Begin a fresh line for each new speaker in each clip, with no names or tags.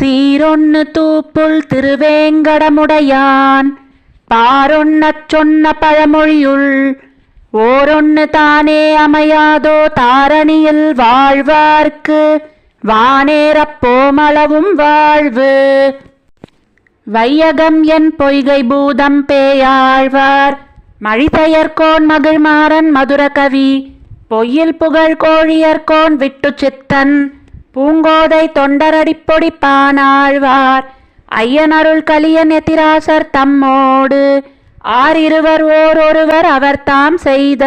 சீரொன்னு தூப்புள் திருவேங்கடமுடையான். பாரொன்னச் சொன்ன பழமொழியுள் ஓரொன்னு தானே அமையாதோ தாரணியில் வாழ்வார்க்கு. வானேறப் போமளவும் வாழ்வு. வையகம் என் பொய்கை பூதம் பேயாழ்வார். மழிதையர்கோன் மகிழ்மாறன் மதுரகவி. பொய்யில் புகழ் கோழியர்கோன் விட்டு சித்தன். பூங்கோதை தொண்டரடிப்பொடி பானாழ்வார் ஐயனருள் கலியன் எத்திராசர் தம்மோடு. ஆறிருவர் ஓரொருவர் அவர் தாம் செய்த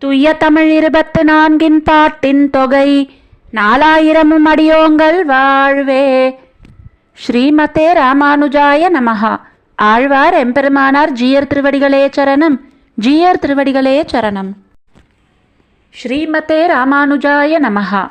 துய்ய தமிழ் இருபத்து நான்கின் பாட்டின் தொகை. நாலாயிரமும் அடியோங்கள் வாழ்வே. ஸ்ரீமதே ராமானுஜாய நமஹா. ஆழ்வார் எம்பெருமானார் ஜீயர் திருவடிகளே சரணம். ஜீயர் திருவடிகளே சரணம். ஸ்ரீமதே ராமானுஜாய நமஹா.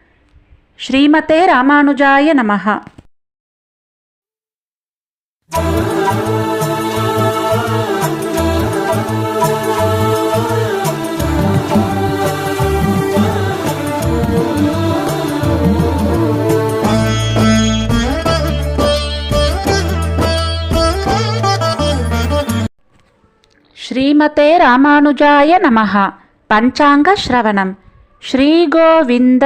ஸ்ரீமதே ராமானுஜாய நமஹா. ஸ்ரீமதே ராமானுஜாய நமஹா. பஞ்சாங்க ஸ்ரவணம். ஸ்ரீகோவிந்த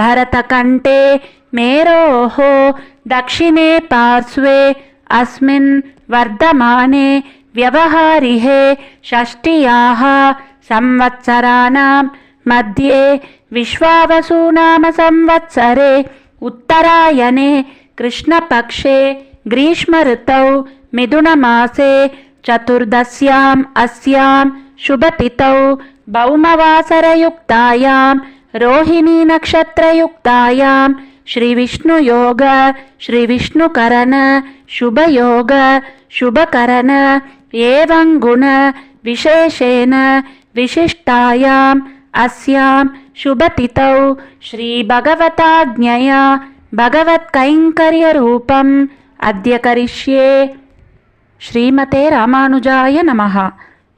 भरतकण्ठे मेरोः दक्षिणे पार्श्वे अस्मिन् वर्धमाने व्यवहारिहे षष्ट्याः संवत्सराणां मध्ये विश्वावसुनामसंवत्सरे उत्तरायणे कृष्णपक्षे ग्रीष्मऋतौ मिथुनमासे चतुर्दश्याम् अस्यां शुभतिथौ भौमवासरयुक्तायां रोहिणीनक्षत्रयुक्तायां श्रीविष्णुयोग श्रीविष्णुकरण शुभयोग शुभकरण एवं गुण विशेषेण विशिष्टायाम् अस्यां शुभतिथौ श्रीभगवताज्ञया भगवत्कैङ्कर्यरूपम् अद्य करिष्ये ஸ்ரீமதே ராமானுஜாய நமஹா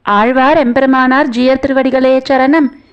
ஆழ்வார் எம்பெருமானார் ஜீயர் திருவடிகளே சரணம்